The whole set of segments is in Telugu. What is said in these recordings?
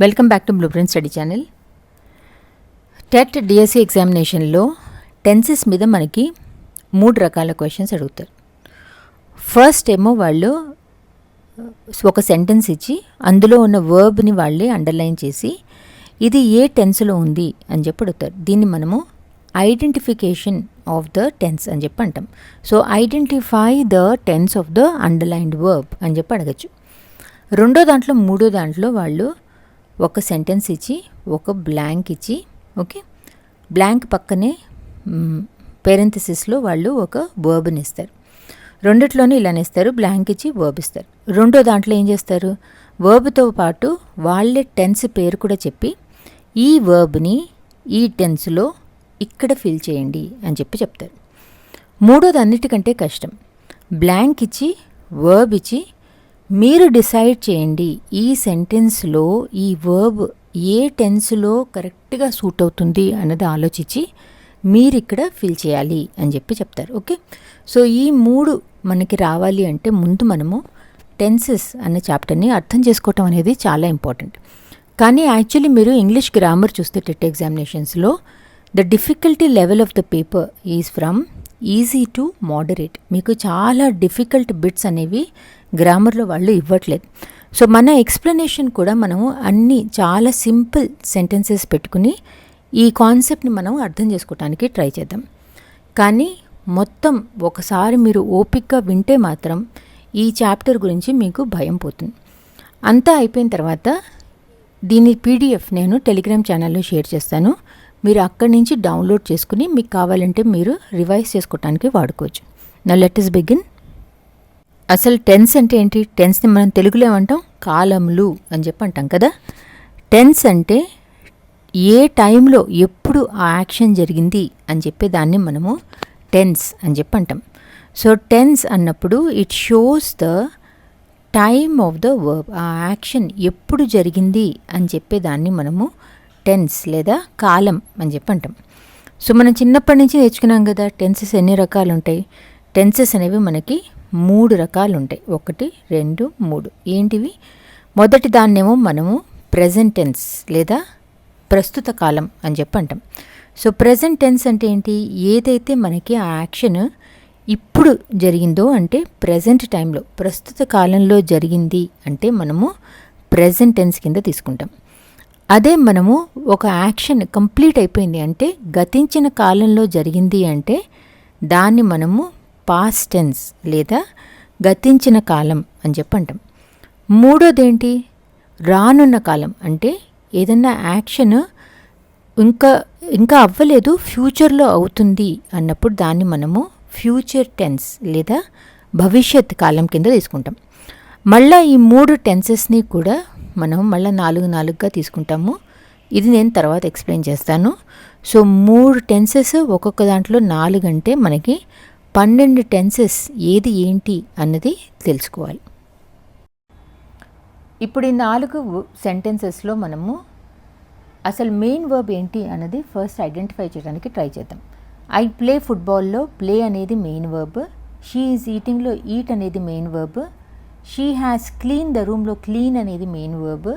Welcome back to blue print study channel. TET DSC ఎగ్జామినేషన్లో టెన్సెస్ మీద మనకి మూడు రకాల క్వశ్చన్స్ అడుగుతారు. ఫస్ట్ ఏమో వాళ్ళు ఒక సెంటెన్స్ ఇచ్చి అందులో ఉన్న వర్బ్ని వాళ్ళే అండర్లైన్ చేసి ఇది ఏ టెన్స్లో ఉంది అని చెప్పి అడుగుతారు. దీన్ని మనము ఐడెంటిఫికేషన్ ఆఫ్ ద టెన్స్ అని చెప్పి అంటాం. So identify the tense of the underlined verb అని చెప్పి అడగచ్చు. రెండో దాంట్లో మూడో దాంట్లో వాళ్ళు ఒక సెంటెన్స్ ఇచ్చి ఒక బ్లాంక్ ఇచ్చి ఓకే బ్లాంక్ పక్కనే పేరెంథసిస్లో వాళ్ళు ఒక వర్బ్ని ఇస్తారు. రెండిట్లోనే ఇలానే ఇస్తారు బ్లాంక్ ఇచ్చి వర్బ్ ఇస్తారు. రెండో దాంట్లో ఏం చేస్తారు? వర్బ్తో పాటు వాళ్ళే టెన్స్ పేరు కూడా చెప్పి ఈ వర్బ్ని ఈ టెన్స్లో ఇక్కడ ఫిల్ చేయండి అని చెప్పి చెప్తారు. మూడోది అన్నిటికంటే కష్టం. బ్లాంక్ ఇచ్చి వర్బ్ ఇచ్చి మీరు డిసైడ్ చేయండి ఈ సెంటెన్స్లో ఈ వర్బ్ ఏ టెన్స్లో కరెక్ట్గా సూట్ అవుతుంది అన్నది ఆలోచించి మీరు ఇక్కడ ఫిల్ చేయాలి అని చెప్పి చెప్తారు. ఓకే? సో ఈ మూడు మనకి రావాలి అంటే ముందు మనము టెన్సెస్ అనే చాప్టర్ని అర్థం చేసుకోవటం అనేది చాలా ఇంపార్టెంట్. కానీ యాక్చువల్లీ మీరు ఇంగ్లీష్ గ్రామర్ చూస్తే TET ఎగ్జామినేషన్స్లో the difficulty level of the paper is from easy to moderate మీకు చాలా డిఫికల్ట్ బిట్స్ అనేవి గ్రామర్లో వాళ్ళు ఇవ్వట్లేదు. సో మన ఎక్స్ప్లెనేషన్ కూడా మనము అన్ని చాలా సింపుల్ సెంటెన్సెస్ పెట్టుకుని ఈ కాన్సెప్ట్ని మనం అర్థం చేసుకోవడానికి ట్రై చేద్దాం. కానీ మొత్తం ఒకసారి మీరు ఓపిక్గా వింటే మాత్రం ఈ చాప్టర్ గురించి మీకు భయం పోతుంది. అంతా అయిపోయిన తర్వాత దీని పీడిఎఫ్ నేను టెలిగ్రామ్ ఛానల్లో షేర్ చేస్తాను. మీరు అక్కడి నుంచి డౌన్లోడ్ చేసుకుని మీకు కావాలంటే మీరు రివైజ్ చేసుకోవడానికి వాడుకోవచ్చు. నా లెట్ బిగిన్ అసలు టెన్స్ అంటే ఏంటి? టెన్స్ని మనం తెలుగులో ఏమంటాం? కాలములు అని చెప్పి అంటాం కదా? టెన్స్ అంటే ఏ టైంలో ఎప్పుడు ఆ యాక్షన్ జరిగింది అని చెప్పే దాన్ని మనము టెన్స్ అని చెప్పి అంటాం. సో టెన్స్ అన్నప్పుడు it shows the time of the verb ఆ యాక్షన్ ఎప్పుడు జరిగింది అని చెప్పే దాన్ని మనము టెన్స్ లేదా కాలం అని చెప్పి అంటాం. సో మనం చిన్నప్పటి నుంచి నేర్చుకున్నాం కదా టెన్సెస్ ఎన్ని రకాలు ఉంటాయి టెన్సెస్ అనేవి మనకి మూడు రకాలు ఉంటాయి ఒకటి రెండు మూడు. ఏంటివి? మొదటి దాన్నేమో మనము ప్రజెంట్ టెన్స్ లేదా ప్రస్తుత కాలం అని చెప్పి అంటాం. సో ప్రజెంట్ టెన్స్ అంటే ఏంటి? ఏదైతే మనకి ఆ యాక్షన్ ఇప్పుడు జరిగిందో అంటే ప్రజెంట్ టైంలో ప్రస్తుత కాలంలో జరిగింది అంటే మనము ప్రజెంట్ టెన్స్ కింద తీసుకుంటాం. అదే మనము ఒక యాక్షన్ కంప్లీట్ అయిపోయింది అంటే గతించిన కాలంలో జరిగింది అంటే దాన్ని మనము పాస్ట్ టెన్స్ లేదా గతించిన కాలం అని చెప్పి అంటాం మూడోదేంటి? రానున్న కాలం అంటే ఏదన్నా యాక్షన్ ఇంకా ఇంకా అవ్వలేదు ఫ్యూచర్లో అవుతుంది అన్నప్పుడు దాన్ని మనము ఫ్యూచర్ టెన్స్ లేదా భవిష్యత్ కాలం కింద తీసుకుంటాం. మళ్ళీ ఈ మూడు టెన్సెస్ని కూడా మనం మళ్ళీ నాలుగు నాలుగుగా తీసుకుంటాము. ఇది నేను తర్వాత ఎక్స్ప్లెయిన్ చేస్తాను. సో మూడు టెన్సెస్ ఒక్కొక్క దాంట్లో నాలుగు అంటే మనకి పన్నెండు టెన్సెస్ ఏది ఏంటి అన్నది తెలుసుకోవాలి. ఇప్పుడు ఈ నాలుగు సెంటెన్సెస్లో మనము అసలు మెయిన్ వర్బ్ ఏంటి అన్నది ఫస్ట్ ఐడెంటిఫై చేయడానికి ట్రై చేద్దాం. ఐ ప్లే ఫుట్బాల్లో ప్లే అనేది మెయిన్ వర్బ్ షీ ఈజ్ ఈటింగ్లో ఈట్ అనేది main verb she has clean the రూమ్లో క్లీన్ అనేది main verb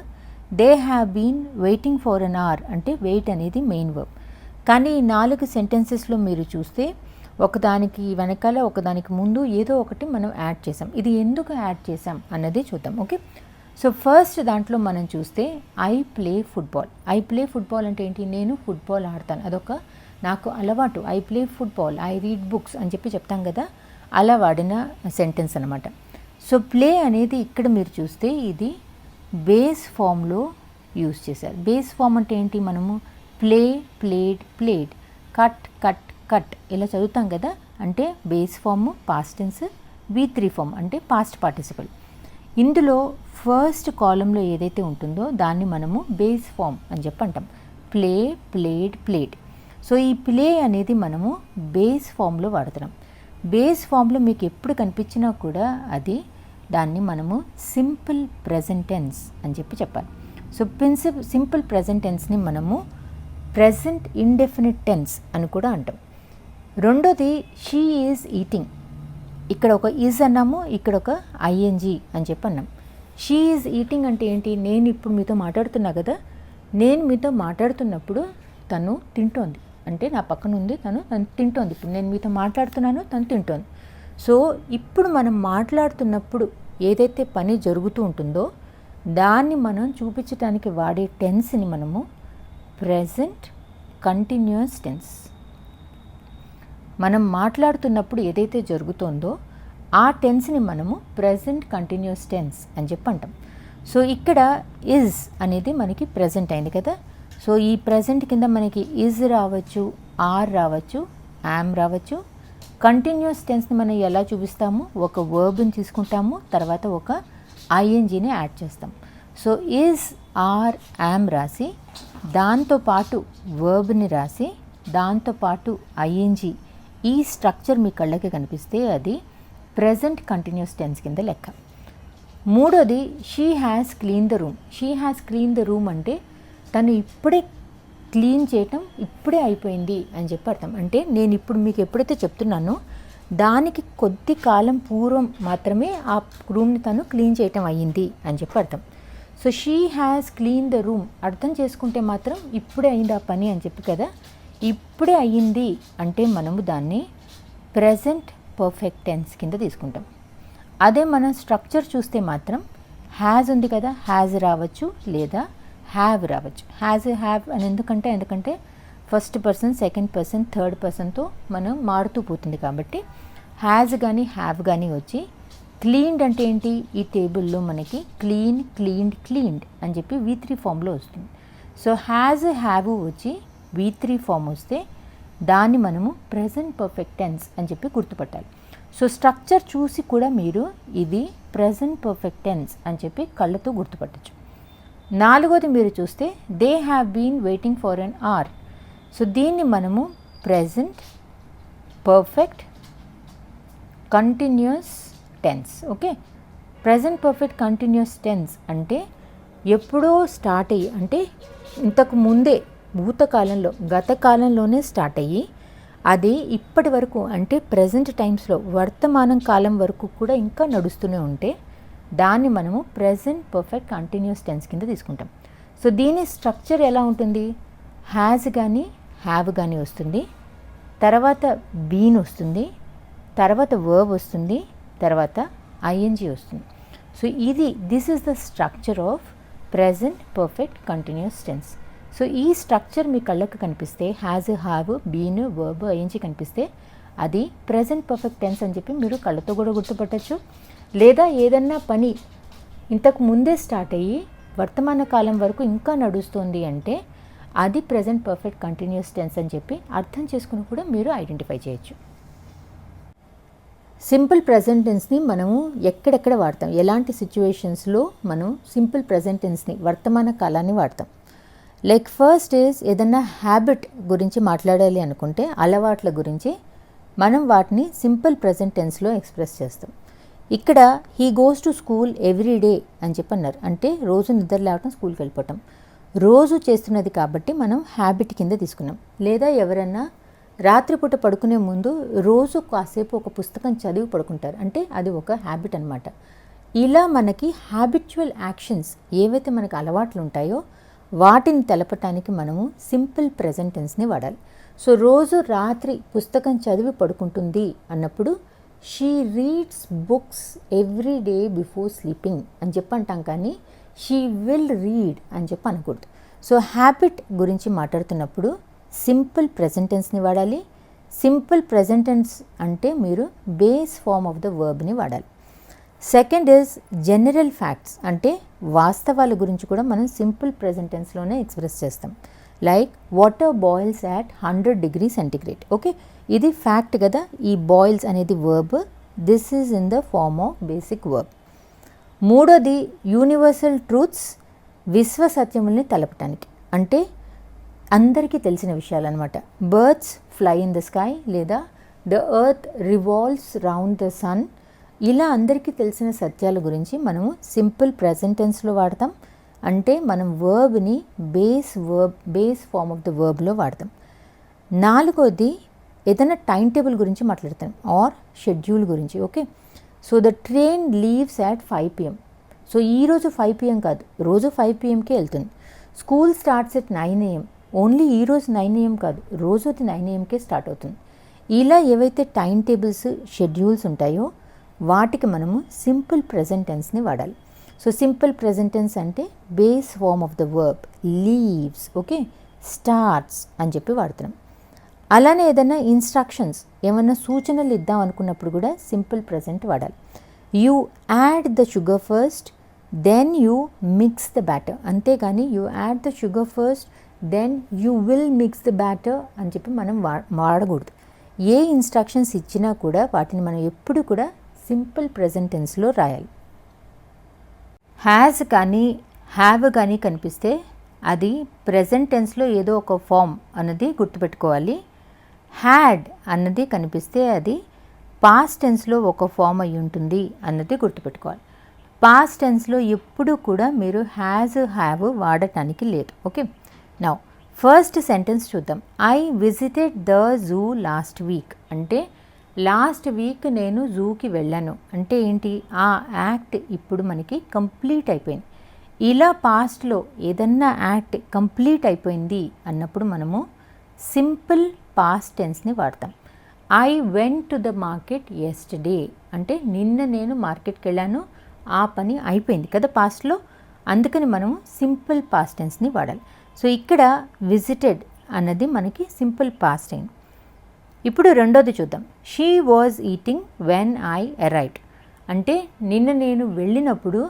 they have been waiting for an hour అంటే వెయిట్ అనేది మెయిన్ వర్బ్ కానీ ఈ నాలుగు సెంటెన్సెస్లో మీరు చూస్తే ఒకదానికి వెనకాల ఒకదానికి ముందు ఏదో ఒకటి మనం యాడ్ చేసాం ఇది ఎందుకు యాడ్ చేసాం అన్నది చూద్దాం ఓకే సో ఫస్ట్ దాంట్లో మనం చూస్తే I play football I play football అంటే ఏంటి? నేను ఫుట్బాల్ ఆడతాను. అదొక నాకు అలవాటు. I play football I read books అని చెప్పి చెప్తాం కదా? అలా వాడిన సెంటెన్స్ అనమాట సో ప్లే అనేది ఇక్కడ మీరు చూస్తే ఇది బేస్ ఫామ్లో యూస్ చేశారు. బేస్ ఫామ్ అంటే ఏంటి? మనము play played played cut cut cut ఇలా చదువుతాం కదా? అంటే base form past tense V three form అంటే పాస్ట్ పార్టిసిపల్. ఇందులో ఫస్ట్ కాలంలో ఏదైతే ఉంటుందో దాన్ని మనము బేస్ ఫామ్ అని చెప్పి అంటాం. Play played played. సో ఈ ప్లే అనేది మనము బేస్ ఫామ్లో వాడుతున్నాం. బేస్ ఫామ్లో మీకు ఎప్పుడు కనిపించినా కూడా అది దాన్ని మనము సింపుల్ ప్రెజెంటెన్స్ అని చెప్పి చెప్పాలి. సో ప్రిన్సిప్ సింపుల్ ప్రెజెంటెన్స్ని మనము ప్రజెంట్ ఇండెఫినిట్ టెన్స్ అని కూడా అంటాం. రెండోది షీ ఈజ్ ఈటింగ్. ఇక్కడ ఒక ఈజ్ అన్నాము ఇక్కడ ఒక ఐఎన్జి అని చెప్పి అన్నాం. షీ ఈజ్ ఈటింగ్ అంటే ఏంటి? నేను ఇప్పుడు మీతో మాట్లాడుతున్నా కదా నేను మీతో మాట్లాడుతున్నప్పుడు తను తింటోంది. అంటే నా పక్కన ఉంది తను తను తింటోంది. ఇప్పుడు నేను మీతో మాట్లాడుతున్నాను తను తింటోంది. సో ఇప్పుడు మనం మాట్లాడుతున్నప్పుడు ఏదైతే పని జరుగుతూ ఉంటుందో దాన్ని మనం చూపించడానికి వాడే టెన్స్ని మనము ప్రజెంట్ కంటిన్యూస్ టెన్స్ మనం మాట్లాడుతున్నప్పుడు ఏదైతే జరుగుతోందో ఆ టెన్స్ని మనము ప్రజెంట్ కంటిన్యూస్ టెన్స్ అని చెప్పి అంటాం. సో ఇక్కడ ఇజ్ అనేది మనకి ప్రజెంట్ అయింది కదా? సో ఈ ప్రజెంట్ కింద మనకి ఇజ్ రావచ్చు ఆర్ రావచ్చు యామ్ రావచ్చు. కంటిన్యూస్ టెన్స్ని మనం ఎలా చూపిస్తాము? ఒక వర్బ్ని తీసుకుంటాము తర్వాత ఒక ఐఎన్జీని యాడ్ చేస్తాం. సో ఈజ్ ఆర్ యామ్ రాసి దాంతోపాటు వర్బ్ని రాసి దాంతోపాటు ఐఎన్జీ ఈ స్ట్రక్చర్ మీ కళ్ళకి కనిపిస్తే అది ప్రజెంట్ కంటిన్యూస్ టెన్స్ కింద లెక్క. మూడోది she has clean the room she has clean the room అంటే తను ఇప్పుడే క్లీన్ చేయటం ఇప్పుడే అయిపోయింది అని చెప్పి అర్థం. అంటే నేను ఇప్పుడు మీకు ఎప్పుడైతే చెప్తున్నానో దానికి కొద్ది కాలం పూర్వం మాత్రమే ఆ రూమ్ని తను క్లీన్ చేయటం అయ్యింది అని చెప్పి అర్థం. So she has clean the room. అర్థం చేసుకుంటే మాత్రం ఇప్పుడే అయింది ఆ పని అని చెప్పి కదా? ఇప్పుడే అయ్యింది అంటే మనము దాన్ని ప్రజెంట్ పర్ఫెక్ట్ టెన్స్ కింద తీసుకుంటాం. అదే మనం స్ట్రక్చర్ చూస్తే మాత్రం హ్యాజ్ ఉంది కదా? హ్యాజ్ రావచ్చు లేదా హ్యావ్ రావచ్చు. హ్యాజ్ హ్యావ్ అని ఎందుకంటే ఎందుకంటే first person second person third పర్సన్తో మనం మారుతూ పోతుంది కాబట్టి హ్యాజ్ కానీ హ్యావ్ కానీ వచ్చి క్లీన్డ్ అంటే ఏంటి? ఈ టేబుల్లో మనకి క్లీన్ క్లీన్డ్ క్లీన్డ్ అని చెప్పి వి త్రీ ఫామ్లో వస్తుంది. సో హ్యాజ్ హ్యావ్ వచ్చి వి త్రీ ఫామ్ వస్తే దాన్ని మనము ప్రజెంట్ పర్ఫెక్ట్ టెన్స్ అని చెప్పి గుర్తుపట్టాలి. సో స్ట్రక్చర్ చూసి కూడా మీరు ఇది ప్రజెంట్ పర్ఫెక్ట్ టెన్స్ అని చెప్పి కళ్ళతో గుర్తుపట్టచ్చు. నాలుగోది మీరు చూస్తే they have been waiting for an hour so దీన్ని మనము present perfect continuous tense okay present perfect continuous tense అంటే ఎప్పుడో స్టార్ట్ అయ్యి అంటే ఇంతకు ముందే భూతకాలంలో గత కాలంలోనే స్టార్ట్ అయ్యి అది ఇప్పటి వరకు అంటే ప్రజెంట్ టైమ్స్లో వర్తమానం కాలం వరకు కూడా ఇంకా నడుస్తూనే ఉంటే దాన్ని మనము ప్రజెంట్ పర్ఫెక్ట్ కంటిన్యూస్ టెన్స్ కింద తీసుకుంటాం. సో దీని స్ట్రక్చర్ ఎలా ఉంటుంది? హ్యాజ్ కానీ హ్యావ్ కానీ వస్తుంది. తర్వాత బీన్ వస్తుంది. తర్వాత వర్బ్ వస్తుంది. తర్వాత ఐఎన్జి వస్తుంది. సో ఇది this is the structure of present perfect continuous tense so ఈ స్ట్రక్చర్ మీ కళ్ళకు కనిపిస్తే has have been verb ING కనిపిస్తే అది ప్రజెంట్ పర్ఫెక్ట్ టెన్స్ అని చెప్పి మీరు కళ్ళతో కూడా గుర్తుపట్టచ్చు. లేదా ఏదన్నా పని ఇంతకు ముందే స్టార్ట్ అయ్యి వర్తమాన కాలం వరకు ఇంకా నడుస్తుంది అంటే అది ప్రజెంట్ పర్ఫెక్ట్ కంటిన్యూస్ టెన్స్ అని చెప్పి అర్థం చేసుకుని కూడా మీరు ఐడెంటిఫై చేయొచ్చు. సింపుల్ ప్రజెంట్ టెన్స్ని మనము ఎక్కడెక్కడ వాడతాం? ఎలాంటి సిచ్యువేషన్స్లో మనం సింపుల్ ప్రజెంట్ టెన్స్ని వర్తమాన కాలాన్ని వాడతాం? లైక్ ఫస్ట్ ఈజ్ ఏదన్నా హ్యాబిట్ గురించి మాట్లాడాలి అనుకుంటే అలవాట్ల గురించి మనం వాటిని సింపుల్ ప్రజెంట్ టెన్స్లో ఎక్స్ప్రెస్ చేస్తాం. ఇక్కడ he goes to school every day అని చెప్పి అన్నారు. అంటే రోజు నిద్ర లేవటం స్కూల్కి వెళ్ళిపోవటం. రోజు చేస్తున్నది కాబట్టి మనం హ్యాబిట్ కింద తీసుకున్నాం. లేదా ఎవరన్నా రాత్రిపూట పడుకునే ముందు రోజు కాసేపు ఒక పుస్తకం చదివి పడుకుంటారు. అంటే అది ఒక హ్యాబిట్ అనమాట ఇలా మనకి హ్యాబిచువల్ యాక్షన్స్ ఏవైతే మనకు అలవాట్లు ఉంటాయో వాటిని తెలపటానికి మనము సింపుల్ ప్రెజెంటెన్స్ని వాడాలి. సో రోజు రాత్రి పుస్తకం చదివి పడుకుంటుంది అన్నప్పుడు she reads books every day before sleeping అని చెప్పి అంటాం కానీ షీ విల్ రీడ్ అని చెప్పి అనకూడదు. సో హ్యాబిట్ గురించి మాట్లాడుతున్నప్పుడు సింపుల్ ప్రెజెంటెన్స్ని వాడాలి. సింపుల్ ప్రెజెంటెన్స్ అంటే మీరు బేస్ ఫామ్ ఆఫ్ ద వర్బ్ని వాడాలి. సెకండ్ ఇస్ జనరల్ ఫ్యాక్ట్స్ అంటే వాస్తవాల గురించి కూడా మనం సింపుల్ ప్రెజెంటెన్స్లోనే ఎక్స్ప్రెస్ చేస్తాం. Like water boils at hundred degree centigrade. Okay? ఇది ఫ్యాక్ట్ కదా? ఈ బాయిల్స్ అనేది verb. This is in the form of basic verb. మూడోది యూనివర్సల్ ట్రూత్స్ విశ్వ సత్యముల్ని తలపటానికి. అంటే అందరికీ తెలిసిన విషయాలు అనమాట birds fly in the sky లేదా the earth revolves round the sun. ఇలా అందరికీ తెలిసిన సత్యాల గురించి మనము సింపుల్ ప్రెజెంటెన్స్లో వాడతాం. అంటే మనం వర్బ్ని base verb base form of the వర్బ్లో వాడతాం. నాలుగోది ఏదైనా టైం టేబుల్ గురించి మాట్లాడతాం ఆర్ షెడ్యూల్ గురించి okay so the train leaves at five PM so ఈరోజు ఫైవ్ పిఎం కాదు రోజు ఫైవ్ పిఎంకే వెళ్తుంది. School starts at nine AM only ఈరోజు నైన్ ఏఎం కాదు రోజు అది నైన్ ఏఎంకే స్టార్ట్ అవుతుంది. ఇలా ఏవైతే టైం టేబుల్స్ షెడ్యూల్స్ ఉంటాయో వాటికి మనము సింపుల్ ప్రజెంటెన్స్ని వాడాలి. సో సింపుల్ ప్రెజెంటెన్స్ అంటే base form of the verb leaves okay starts అని చెప్పి వాడుతున్నాం. అలానే ఏదైనా ఇన్స్ట్రక్షన్స్ ఏమైనా సూచనలు ఇద్దాం అనుకున్నప్పుడు కూడా సింపుల్ ప్రజెంట్ వాడాలి. You add the sugar first then you mix the batter అంతేగాని you add the sugar first then you will mix the batter అని చెప్పి మనం వా వాడకూడదు. ఏ ఇన్స్ట్రక్షన్స్ ఇచ్చినా కూడా వాటిని మనం ఎప్పుడు కూడా సింపుల్ ప్రజెంటెన్స్లో రాయాలి. హ్యాజ్ కానీ హ్యావ్ కానీ కనిపిస్తే అది ప్రజెంట్ టెన్స్లో ఏదో ఒక ఫామ్ అన్నది గుర్తుపెట్టుకోవాలి. హ్యాడ్ అన్నది కనిపిస్తే అది పాస్ట్ టెన్స్లో ఒక ఫామ్ అయి ఉంటుంది అన్నది గుర్తుపెట్టుకోవాలి. పాస్ట్ టెన్స్లో ఎప్పుడు కూడా మీరు హ్యాజ్ హ్యావ్ వాడటానికి లేదు. ఓకే? నా ఫస్ట్ సెంటెన్స్ చూద్దాం. I visited the zoo last week అంటే లాస్ట్ వీక్ నేను జూకి వెళ్ళాను. అంటే ఏంటి? ఆ యాక్ట్ ఇప్పుడు మనకి కంప్లీట్ అయిపోయింది. ఇలా పాస్ట్లో ఏదన్నా యాక్ట్ కంప్లీట్ అయిపోయింది అన్నప్పుడు మనము సింపుల్ పాస్ట్ టెన్స్ని వాడతాం. I went to the market yesterday. అంటే నిన్న నేను మార్కెట్కి వెళ్ళాను. ఆ పని అయిపోయింది కదా పాస్ట్లో. అందుకని మనము సింపుల్ పాస్ట్ టెన్స్ని వాడాలి. సో ఇక్కడ విజిటెడ్ అన్నది మనకి సింపుల్ పాస్ట్ టెన్స్ ఇప్పుడు రెండోది చూద్దాం. She was eating when I arrived అంటే నిన్న నేను వెళ్ళినప్పుడు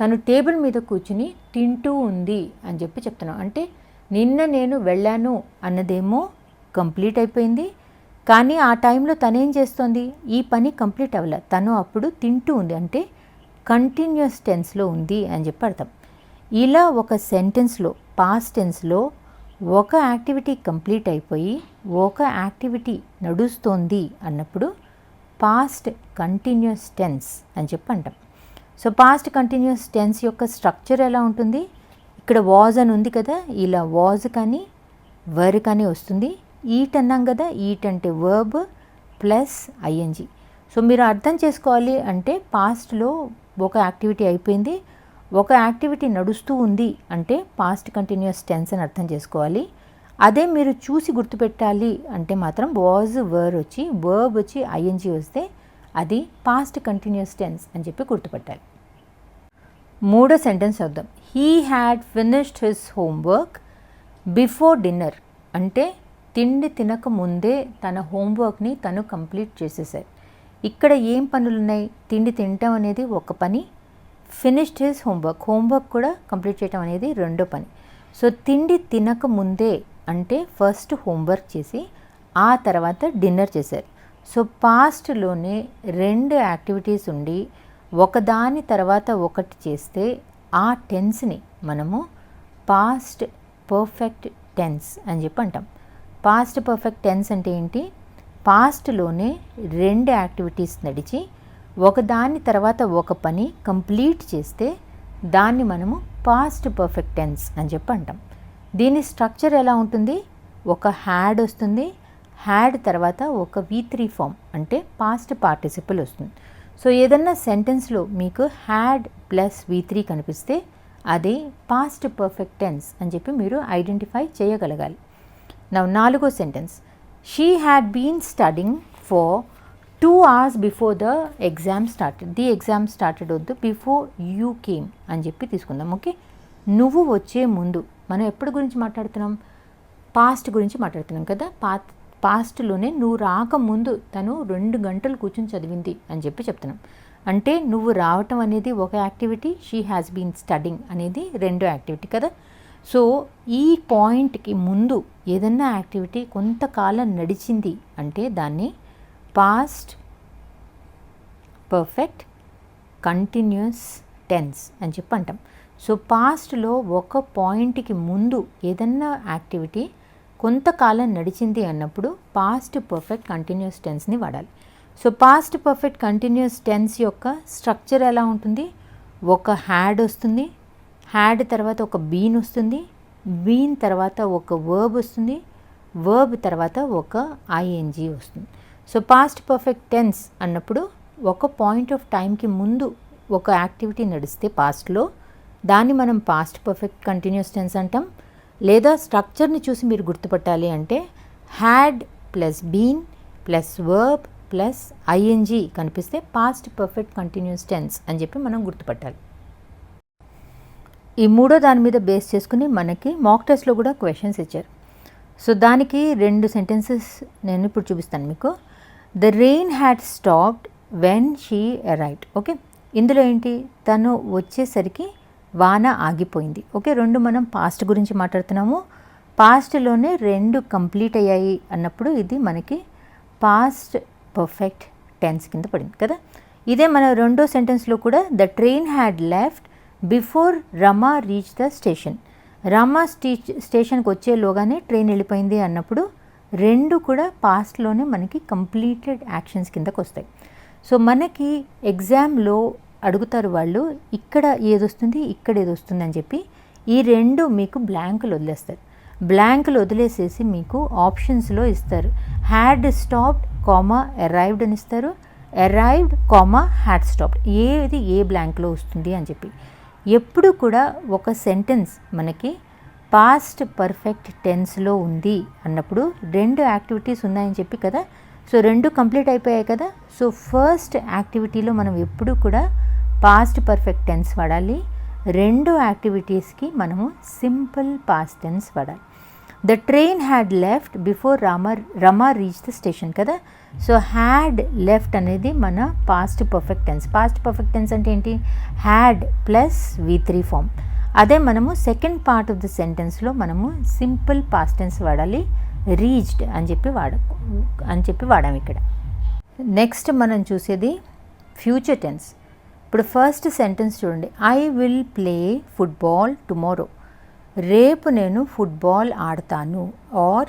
తను టేబుల్ మీద కూర్చుని తింటూ ఉంది అని చెప్పి చెప్తున్నాం. అంటే నిన్న నేను వెళ్ళాను అన్నదేమో కంప్లీట్ అయిపోయింది. కానీ ఆ టైంలో తనేం చేస్తోంది? ఈ పని కంప్లీట్ అవ్వలే. తను అప్పుడు తింటూ ఉంది. అంటే కంటిన్యూస్ టెన్స్లో ఉంది అని చెప్పి అర్థం. ఇలా ఒక సెంటెన్స్లో పాస్ట్ టెన్స్లో ఒక యాక్టివిటీ కంప్లీట్ అయిపోయి ఒక యాక్టివిటీ నడుస్తోంది అన్నప్పుడు పాస్ట్ కంటిన్యూస్ టెన్స్ అని చెప్పి అంటాం. సో పాస్ట్ కంటిన్యూస్ టెన్స్ యొక్క స్ట్రక్చర్ ఎలా ఉంటుంది? ఇక్కడ వాజ్ అని ఉంది కదా ఇలా వాజ్ కానీ వర్ కానీ వస్తుంది. ఈట్ అన్నాం కదా ఈట్ అంటే వర్బ్ ప్లస్ ఐఎన్జి సో మీరు అర్థం చేసుకోవాలి అంటే పాస్ట్లో ఒక యాక్టివిటీ అయిపోయింది ఒక యాక్టివిటీ నడుస్తూ ఉంది అంటే పాస్ట్ కంటిన్యూస్ టెన్స్ అని అర్థం చేసుకోవాలి. అదే మీరు చూసి గుర్తుపెట్టాలి అంటే మాత్రం వాజ్ వర్ వచ్చి వర్బ్ వచ్చి ఐఎన్జి వస్తే అది పాస్ట్ కంటిన్యూస్ టెన్స్ అని చెప్పి గుర్తుపెట్టాలి. మూడో సెంటెన్స్ వద్దాం he had finished his homework before dinner అంటే తిండి తినక ముందే తన హోంవర్క్ని తను కంప్లీట్ చేసేసారు ఇక్కడ ఏం పనులు ఉన్నాయి తిండి తినటం అనేది ఒక పని ఫినిష్డ్ హిస్ హోంవర్క్ హోంవర్క్ కూడా కంప్లీట్ చేయటం అనేది రెండో పని. సో తిండి తినక ముందే అంటే ఫస్ట్ హోంవర్క్ చేసి ఆ తర్వాత డిన్నర్ చేశారు. సో పాస్ట్లోనే రెండు యాక్టివిటీస్ ఉండి ఒకదాని తర్వాత ఒకటి చేస్తే ఆ టెన్స్ని మనము పాస్ట్ పర్ఫెక్ట్ టెన్స్ అని చెప్పి అంటాం. పాస్ట్ పర్ఫెక్ట్ టెన్స్ అంటే ఏంటి? పాస్ట్లోనే రెండు యాక్టివిటీస్ నడిచి ఒకదాని తర్వాత ఒక పని కంప్లీట్ చేస్తే దాన్ని మనము పాస్ట్ పర్ఫెక్ట్ టెన్స్ అని చెప్పి అంటాం. దీని స్ట్రక్చర్ ఎలా ఉంటుంది? ఒక హ్యాడ్ వస్తుంది. హ్యాడ్ తర్వాత ఒక వి త్రీ ఫామ్ అంటే పాస్ట్ పార్టిసిపల్ వస్తుంది. సో ఏదన్నా సెంటెన్స్లో మీకు హ్యాడ్ ప్లస్ వి త్రీ కనిపిస్తే అది పాస్ట్ పర్ఫెక్ట్ టెన్స్ అని చెప్పి మీరు ఐడెంటిఫై చేయగలగాలి. నా నాలుగో sentence she had been studying for two hours before the exam started the exam started వద్దు బిఫోర్ యూ కేమ్ అని చెప్పి తీసుకుందాం ఓకే నువ్వు వచ్చే ముందు మనం ఎప్పటి గురించి మాట్లాడుతున్నాం? పాస్ట్ గురించి మాట్లాడుతున్నాం కదా? పా పాస్ట్లోనే నువ్వు రాకముందు తను రెండు గంటలు కూర్చొని చదివింది అని చెప్పి చెప్తున్నాం. అంటే నువ్వు రావటం అనేది ఒక activity she has been studying అనేది రెండో యాక్టివిటీ కదా? సో ఈ పాయింట్కి ముందు ఏదన్నా యాక్టివిటీ కొంతకాలం నడిచింది అంటే దాన్ని పాస్ట్ పర్ఫెక్ట్ కంటిన్యూస్ టెన్స్ అని చెప్పి అంటాం. సో పాస్ట్లో ఒక పాయింట్కి ముందు ఏదన్నా యాక్టివిటీ కొంతకాలం నడిచింది అన్నప్పుడు పాస్ట్ పర్ఫెక్ట్ కంటిన్యూస్ టెన్స్ని వాడాలి. So past perfect continuous tense యొక్క స్ట్రక్చర్ ఎలా ఉంటుంది? ఒక హ్యాడ్ వస్తుంది హ్యాడ్ తర్వాత ఒక బీన్ వస్తుంది బీన్ తర్వాత ఒక వర్బ్ వస్తుంది వర్బ్ తర్వాత ఒక ఐఎన్జీ వస్తుంది. సో పాస్ట్ పర్ఫెక్ట్ టెన్స్ అన్నప్పుడు ఒక పాయింట్ ఆఫ్ టైంకి ముందు ఒక యాక్టివిటీ నడిస్తే పాస్ట్లో దాన్ని మనం పాస్ట్ పర్ఫెక్ట్ కంటిన్యూస్ టెన్స్ అంటాం. లేదా స్ట్రక్చర్ని చూసి మీరు గుర్తుపట్టాలి అంటే had plus been plus verb plus ING కనిపిస్తే పాస్ట్ పర్ఫెక్ట్ కంటిన్యూస్ టెన్స్ అని చెప్పి మనం గుర్తుపట్టాలి. ఈ మూడో దాని మీద బేస్ చేసుకుని మనకి మాక్ టెస్ట్లో కూడా క్వశ్చన్స్ ఇచ్చారు. సో దానికి రెండు సెంటెన్సెస్ నేను ఇప్పుడు చూపిస్తాను మీకు. The rain had stopped when she arrived okay ఇందులో ఏంటి? తను వచ్చేసరికి వాన ఆగిపోయింది. ఓకే రెండు మనం పాస్ట్ గురించి మాట్లాడుతున్నాము. పాస్ట్లోనే రెండు కంప్లీట్ అయ్యాయి అన్నప్పుడు ఇది మనకి పాస్ట్ పర్ఫెక్ట్ టెన్స్ కింద పడింది కదా? ఇదే మన రెండో సెంటెన్స్లో కూడా the train had left before Rama reach the station Rama స్టీ స్టేషన్కి వచ్చేలోగానే ట్రైన్ వెళ్ళిపోయింది అన్నప్పుడు రెండు కూడా పాస్ట్లోనే మనకి కంప్లీటెడ్ యాక్షన్స్ కిందకు వస్తాయి. సో మనకి ఎగ్జామ్లో అడుగుతారు వాళ్ళు ఇక్కడ ఏదొస్తుంది ఇక్కడ ఏదొస్తుంది అని చెప్పి ఈ రెండు మీకు బ్లాంకులు వదిలేస్తారు. బ్లాంకులు వదిలేసేసి మీకు ఆప్షన్స్లో ఇస్తారు. హ్యాడ్ స్టాప్డ్ కామా అరైవ్డ్ అని ఇస్తారు. అరైవ్డ్ కామా హ్యాడ్ స్టాప్డ్ ఏది ఏ బ్లాంక్లో వస్తుంది అని చెప్పి. ఎప్పుడు కూడా ఒక సెంటెన్స్ మనకి పాస్ట్ పర్ఫెక్ట్ టెన్స్లో ఉంది అన్నప్పుడు రెండు యాక్టివిటీస్ ఉన్నాయని చెప్పి కదా సో రెండు కంప్లీట్ అయిపోయాయి కదా సో ఫస్ట్ యాక్టివిటీలో మనం ఎప్పుడు కూడా పాస్ట్ పర్ఫెక్ట్ టెన్స్ వాడాలి. రెండు యాక్టివిటీస్కి మనము సింపుల్ పాస్ట్ టెన్స్ వాడాలి. The train had left before Rama Rama reach the station కదా సో హ్యాడ్ లెఫ్ట్ అనేది మన past perfect tense. Past perfect tense అంటే ఏంటి? Had plus V three form. అదే మనము సెకండ్ పార్ట్ ఆఫ్ ద సెంటెన్స్లో మనము సింపుల్ పాస్ట్ టెన్స్ వాడాలి రీచ్డ్ అని చెప్పి వాడ అని చెప్పి వాడాం ఇక్కడ. నెక్స్ట్ మనం చూసేది ఫ్యూచర్ టెన్స్ ఇప్పుడు ఫస్ట్ సెంటెన్స్ చూడండి. I will play football tomorrow రేపు నేను ఫుట్బాల్ ఆడతాను. Or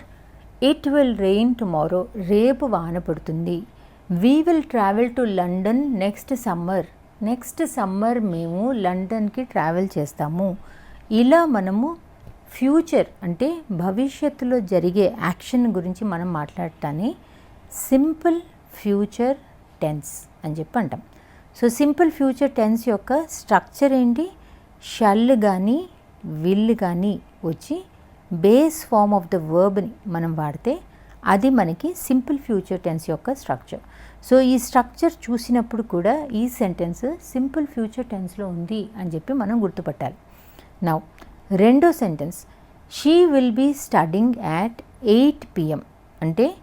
it will rain tomorrow రేపు వాన పడుతుంది. We will travel to London next summer next summer మేము లండన్కి ట్రావెల్ చేస్తాము. ఇలా మనము ఫ్యూచర్ అంటే భవిష్యత్తులో జరిగే యాక్షన్ గురించి మనం మాట్లాడటాన్ని సింపుల్ ఫ్యూచర్ టెన్స్ అని చెప్పి అంటాం. సో సింపుల్ ఫ్యూచర్ టెన్స్ యొక్క స్ట్రక్చర్ ఏంటి? షల్ కానీ విల్ కానీ వచ్చి బేస్ ఫామ్ ఆఫ్ ద వర్బ్ని మనం వాడితే అది మనకి సింపుల్ ఫ్యూచర్ టెన్స్ యొక్క స్ట్రక్చర్. సో ఈ స్ట్రక్చర్ చూసినప్పుడు కూడా ఈ సెంటెన్స్ సింపుల్ ఫ్యూచర్ టెన్స్లో ఉంది అని చెప్పి మనం గుర్తుపట్టాలి. నౌ రెండో sentence she will be studying at eight PM. అంటే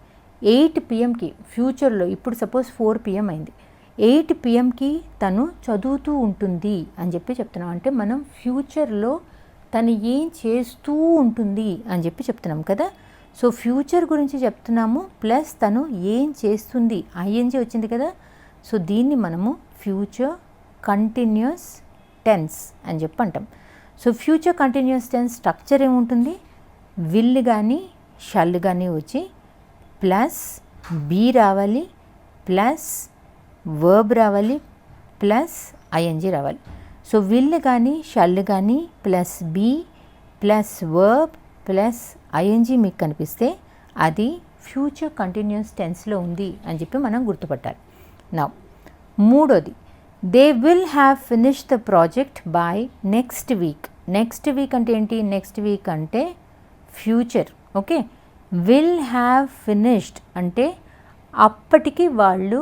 ఎయిట్ పిఎంకి ఫ్యూచర్లో ఇప్పుడు సపోజ్ ఫోర్ పిఎం అయింది. ఎయిట్ పిఎంకి తను చదువుతూ ఉంటుంది అని చెప్పి చెప్తున్నాం. అంటే మనం ఫ్యూచర్లో తను ఏం చేస్తూ ఉంటుంది అని చెప్పి చెప్తున్నాం కదా? సో ఫ్యూచర్ గురించి చెప్తున్నాము ప్లస్ తను ఏం చేస్తుంది ఐఎన్జీ వచ్చింది కదా. సో దీన్ని మనము ఫ్యూచర్ కంటిన్యూస్ టెన్స్ అని చెప్పి అంటాం so future continuous tense structure ఏముంటుంది? విల్ కానీ షల్ కానీ వచ్చి ప్లస్ బీ రావాలి ప్లస్ వర్బ్ రావాలి ప్లస్ ఐఎన్జీ రావాలి. సో విల్ కానీ షల్ కానీ plus be plus verb plus ING మీకు కనిపిస్తే అది ఫ్యూచర్ కంటిన్యూస్ టెన్స్లో ఉంది అని చెప్పి మనం గుర్తుపట్టాలి. నా మూడోది they will have finish the project by next week. Next week అంటే ఏంటి? నెక్స్ట్ వీక్ అంటే future okay? Will have finished అంటే అప్పటికి వాళ్ళు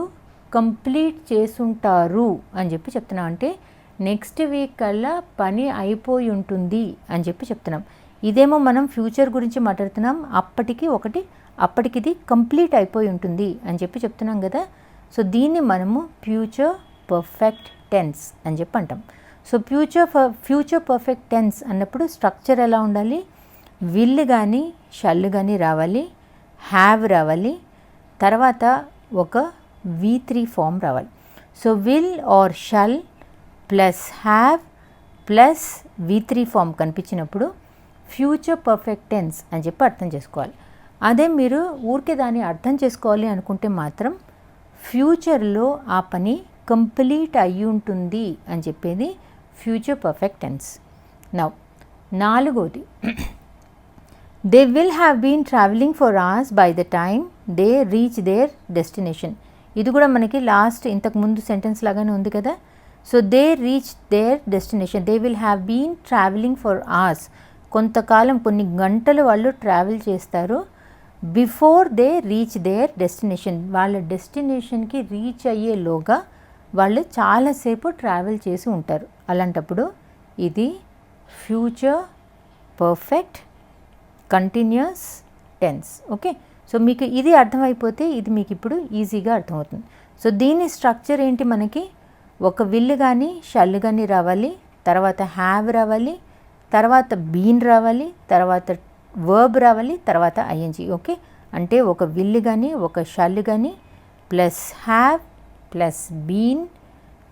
కంప్లీట్ చేసుంటారు అని చెప్పి చెప్తున్నాం. అంటే నెక్స్ట్ వీక్ కల్లా పని అయిపోయి ఉంటుంది అని చెప్పి చెప్తున్నాం. ఇదేమో మనం ఫ్యూచర్ గురించి మాట్లాడుతున్నాం. అప్పటికి ఒకటి అప్పటికిది కంప్లీట్ అయిపోయి ఉంటుంది అని చెప్పి చెప్తున్నాం కదా. సో దీన్ని మనము ఫ్యూచర్ పర్ఫెక్ట్ టెన్స్ అని చెప్పి అంటాం. So future future perfect tense అన్నప్పుడు స్ట్రక్చర్ ఎలా ఉండాలి? విల్ కానీ షల్ కానీ రావాలి హ్యావ్ రావాలి తర్వాత ఒక వి త్రీ ఫామ్ రావాలి. So will or shall plus have plus V three form కనిపించినప్పుడు ఫ్యూచర్ పర్ఫెక్ట్ టెన్స్ అని చెప్పి అర్థం చేసుకోవాలి. అదే మీరు ఊరికే దాన్ని అర్థం చేసుకోవాలి అనుకుంటే మాత్రం ఫ్యూచర్లో ఆ పని కంప్లీట్ అయ్యి ఉంటుంది అని చెప్పేది ఫ్యూచర్ పర్ఫెక్ట్ టెన్స్. నవ్ నాలుగోది. They will have been travelling for hours by the time they reach their destination ఇది కూడా మనకి లాస్ట్ ఇంతకు ముందు సెంటెన్స్ లాగానే ఉంది కదా. So they reach their destination they will have been travelling for hours కొంతకాలం కొన్ని గంటలు వాళ్ళు ట్రావెల్ చేస్తారు. Before they reach their destination వాళ్ళ డెస్టినేషన్కి రీచ్ అయ్యేలోగా వాళ్ళు చాలాసేపు ట్రావెల్ చేసి ఉంటారు. అలాంటప్పుడు ఇది future perfect continuous tense. Okay? So మీకు ఇది అర్థమైపోతే ఇది మీకు ఇప్పుడు ఈజీగా అర్థమవుతుంది. సో దీని స్ట్రక్చర్ ఏంటి మనకి? ఒక విల్లు కానీ షల్లు కానీ రావాలి తర్వాత హ్యావ్ రావాలి తర్వాత బీన్ రావాలి తర్వాత వర్బ్ రావాలి తర్వాత ఐఎన్జి ఓకే? అంటే ఒక విల్లు కానీ ఒక షల్ కానీ plus have plus been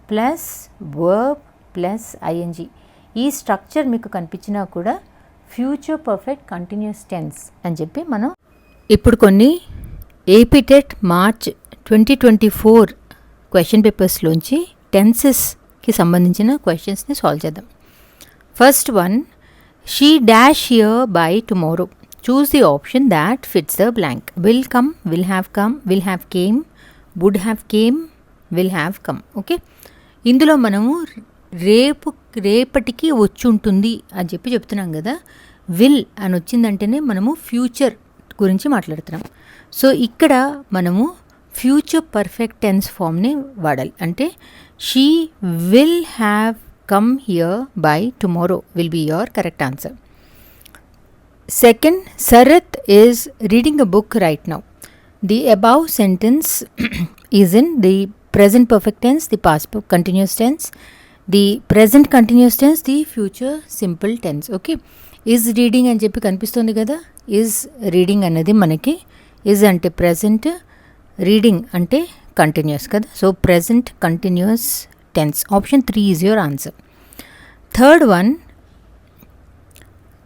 plus verb plus ING ఈ స్ట్రక్చర్ మీకు కనిపించినా కూడా ఫ్యూచర్ పర్ఫెక్ట్ కంటిన్యూస్ టెన్స్ అని చెప్పి మనం ఇప్పుడు కొన్ని APTET March twenty twenty four question పేపర్స్లోంచి టెన్సెస్కి సంబంధించిన క్వశ్చన్స్ని సాల్వ్ చేద్దాం. First one she dash here by tomorrow choose the option that fits the blank will come will have come will have came would have came will have come okay ఇందులో మనము రేపు రేపటికి వచ్చి ఉంటుంది అని చెప్పి చెప్తున్నాం కదా. విల్ అని వచ్చిందంటేనే మనము ఫ్యూచర్ గురించి మాట్లాడుతున్నాం. సో ఇక్కడ మనము ఫ్యూచర్ పర్ఫెక్ట్ టెన్స్ ఫామ్ని వాడాలి. అంటే she will have Come here by tomorrow will be your correct answer second Sharath is reading a book right now the above sentence is in the present perfect tense, the past continuous tense, the present continuous tense, the future simple tense. Okay is reading అని చెప్పి కనిపిస్తుంది కదా ఈజ్ రీడింగ్ అన్నది మనకి ఈజ్ అంటే ప్రజెంట్ రీడింగ్ అంటే కంటిన్యూస్ కదా so present continuous Tense option three is your answer third one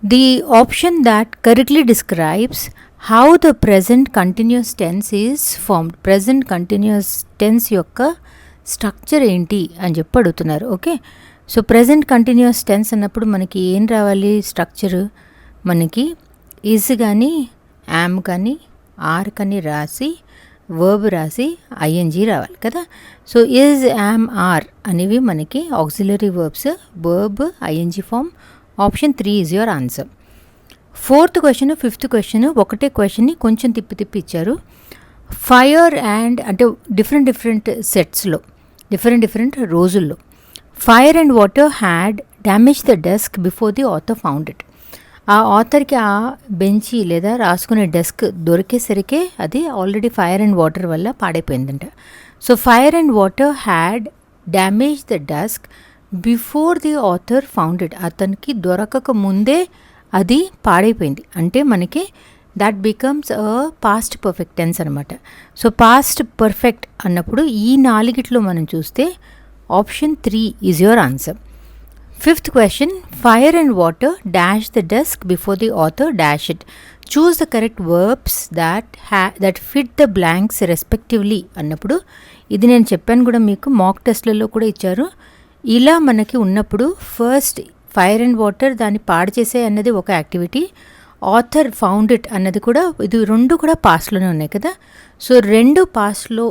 the option that correctly describes how the present continuous tense is formed present continuous tense యొక్క స్ట్రక్చర్ ఏంటి అని చెప్పి అడుగుతున్నారు. Okay so present continuous tense అన్నప్పుడు మనకి ఏం రావాలి? స్ట్రక్చర్ మనకి ఈజ్ కానీ యామ్ కానీ ఆర్ కానీ రాసి వర్బ్ రాసి ఐఎన్జీ రావాలి కదా? సో ఈజ్ యామ్ ఆర్ అనేవి మనకి auxiliary verbs verb ING form option three is your answer fourth question fifth question ఒకటే క్వశ్చన్ని కొంచెం తిప్పి తిప్పి ఇచ్చారు. ఫైర్ అండ్ అంటే డిఫరెంట్ డిఫరెంట్ సెట్స్లో డిఫరెంట్ డిఫరెంట్ రోజుల్లో. Fire and water had damage the desk before the author found it ఆ ఆథర్కి ఆ బెంచి లేదా రాసుకునే డెస్క్ దొరికేసరికే అది ఆల్రెడీ ఫైర్ అండ్ వాటర్ వల్ల పాడైపోయిందంట. So fire and water had damage the desk before the author founded అతనికి దొరకక ముందే అది పాడైపోయింది. అంటే మనకి that becomes a past perfect tense అనమాట సో పాస్ట్ పర్ఫెక్ట్ అన్నప్పుడు ఈ నాలుగిట్లో మనం చూస్తే option three is your answer. Fifth question fire and water dash the desk before the author dash it choose the correct verbs that హ్యా that fit the blanks respectively అన్నప్పుడు ఇది నేను చెప్పాను కూడా మీకు మాక్ టెస్ట్లలో కూడా ఇచ్చారు. ఇలా మనకి ఉన్నప్పుడు ఫస్ట్ ఫైర్ అండ్ వాటర్ దాన్ని పాడు చేసే అన్నది ఒక యాక్టివిటీ ఆథర్ ఫౌండ్ ఇట్ అన్నది కూడా ఇది రెండు కూడా పాస్ట్లోనే ఉన్నాయి కదా. సో రెండు పాస్ట్లో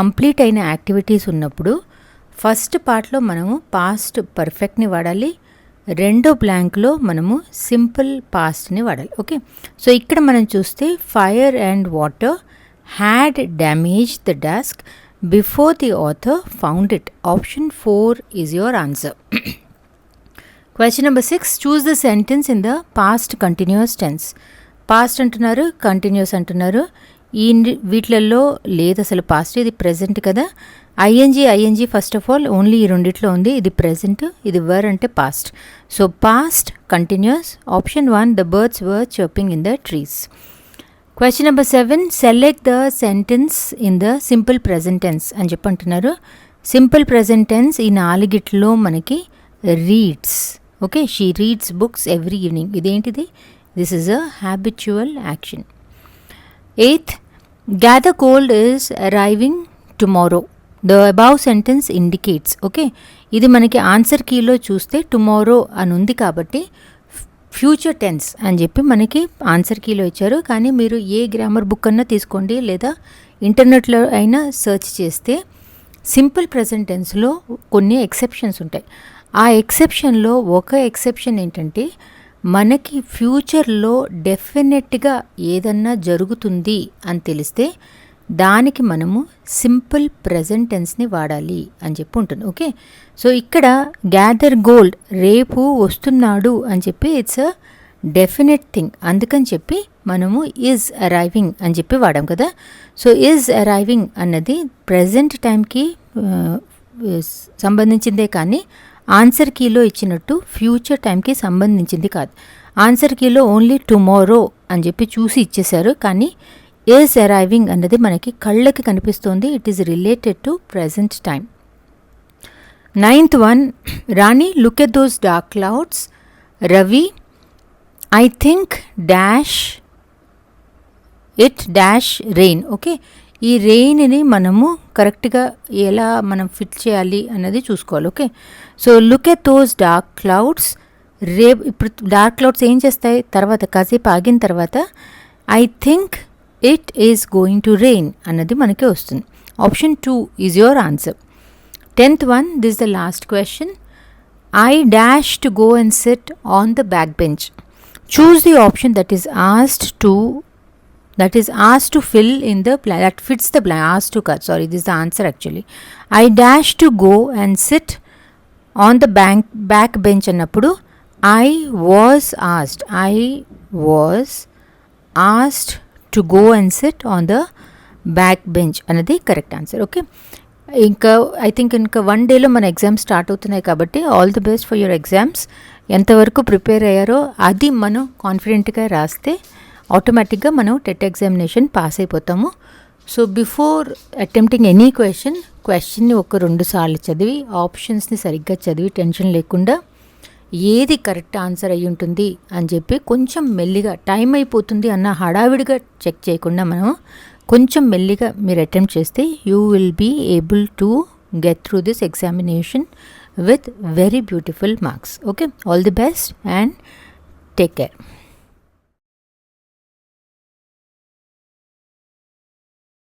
కంప్లీట్ అయిన యాక్టివిటీస్ ఉన్నప్పుడు ఫస్ట్ పార్ట్లో మనము పాస్ట్ పర్ఫెక్ట్ని వాడాలి. రెండో బ్లాంక్లో మనము సింపుల్ పాస్ట్ని వాడాలి. ఓకే? సో ఇక్కడ మనం చూస్తే fire and water had damage the desk before the author found it. Option four is your answer. Question number six choose the sentence in the past continuous tense. Past అంటున్నారు కంటిన్యూస్ అంటున్నారు. ఈ వీటిలలో లేదు అసలు పాస్ట్ ఇది ప్రజెంట్ కదా. ING ING first of all only ఈ రెండిట్లో ఉంది. ఇది ప్రజెంట్ ఇది వర్ అంటే past so past continuous option one the birds were chirping in the trees question number seven select the sentence in the simple present tense అని చెప్పి అంటున్నారు. సింపుల్ ప్రజెంట్ టెన్స్ ఈ నాలుగిట్లో మనకి reads okay she reads books every evening ఇదేంటిది? This is a habitual action eighth gather cold is arriving tomorrow the above sentence indicates okay ఇది మనకి ఆన్సర్ కీలో చూస్తే టుమారో అని ఉంది కాబట్టి ఫ్యూచర్ టెన్స్ అని చెప్పి మనకి ఆన్సర్ కీలో ఇచ్చారు. కానీ మీరు ఏ గ్రామర్ బుక్ అన్నా తీసుకోండి లేదా ఇంటర్నెట్లో అయినా సెర్చ్ చేస్తే సింపుల్ ప్రజెంట్ టెన్స్లో కొన్ని ఎక్సెప్షన్స్ ఉంటాయి. ఆ ఎక్సెప్షన్లో ఒక ఎక్సెప్షన్ ఏంటంటే మనకి ఫ్యూచర్లో డెఫినెట్గా ఏదన్నా జరుగుతుంది అని తెలిస్తే దానికి మనము సింపుల్ ప్రజెంట్ టెన్స్ని వాడాలి అని చెప్పి ఉంటుంది ఓకే? సో ఇక్కడ గ్యాదర్ గోల్డ్ రేపు వస్తున్నాడు అని చెప్పి ఇట్స్ అ డెఫినెట్ థింగ్ అందుకని చెప్పి మనము ఈజ్ అరైవింగ్ అని చెప్పి వాడాం కదా? సో ఈజ్ అరైవింగ్ అన్నది ప్రజెంట్ టైంకి సంబంధించిందే కానీ ఆన్సర్ కీలో ఇచ్చినట్టు ఫ్యూచర్ టైంకి సంబంధించింది కాదు. ఆన్సర్ కీలో ఓన్లీ టుమారో అని చెప్పి చూసి ఇచ్చేశారు. కానీ ఈజ్ అరైవింగ్ అన్నది మనకి కళ్ళకి కనిపిస్తోంది. It is related to present time. Ninth one Rani look at those dark clouds. Ravi I think dash it dash rain. Okay? ఈ రెయిన్ని మనము కరెక్ట్గా ఎలా మనం ఫిట్ చేయాలి అన్నది చూసుకోవాలి okay? So look at those dark clouds రేపు ఇప్పుడు డార్క్ క్లౌడ్స్ ఏం చేస్తాయి? తర్వాత కాసేపు ఆగిన తర్వాత I think it is going to rain అన్నది మనకి వస్తుంది. Option two is your answer tenth one this the last question I dash to go and sit on the back bench choose the option that is asked to that is asked to fill in the plan that fits the plan asked to cut sorry this is the answer actually i dash to go and sit on the bank back అన్నప్పుడు I was asked I was asked to go and sit on the back bench అనేది కరెక్ట్ ఆన్సర్ ఓకే ఇంకా ఐ థింక్ ఇంకా వన్ డేలో మన ఎగ్జామ్స్ స్టార్ట్ అవుతున్నాయి కాబట్టి all the best for your exams ఎంతవరకు ప్రిపేర్ అయ్యారో అది మనం కాన్ఫిడెంట్గా రాస్తే ఆటోమేటిక్గా మనం టెట్ ఎగ్జామినేషన్ పాస్ అయిపోతాము. So before attempting any question క్వశ్చన్ని ఒక రెండు సార్లు చదివి ఆప్షన్స్ని సరిగ్గా చదివి టెన్షన్ లేకుండా ఏది కరెక్ట్ ఆన్సర్ అయి ఉంటుంది అని చెప్పి కొంచెం మెల్లిగా టైం అయిపోతుంది అన్న హడావిడిగా చెక్ చేయకుండా మనం కొంచెం మెల్లిగా మీరు అటెంప్ట్ చేస్తే you will be able to get through this examination with very beautiful marks okay all the best and take care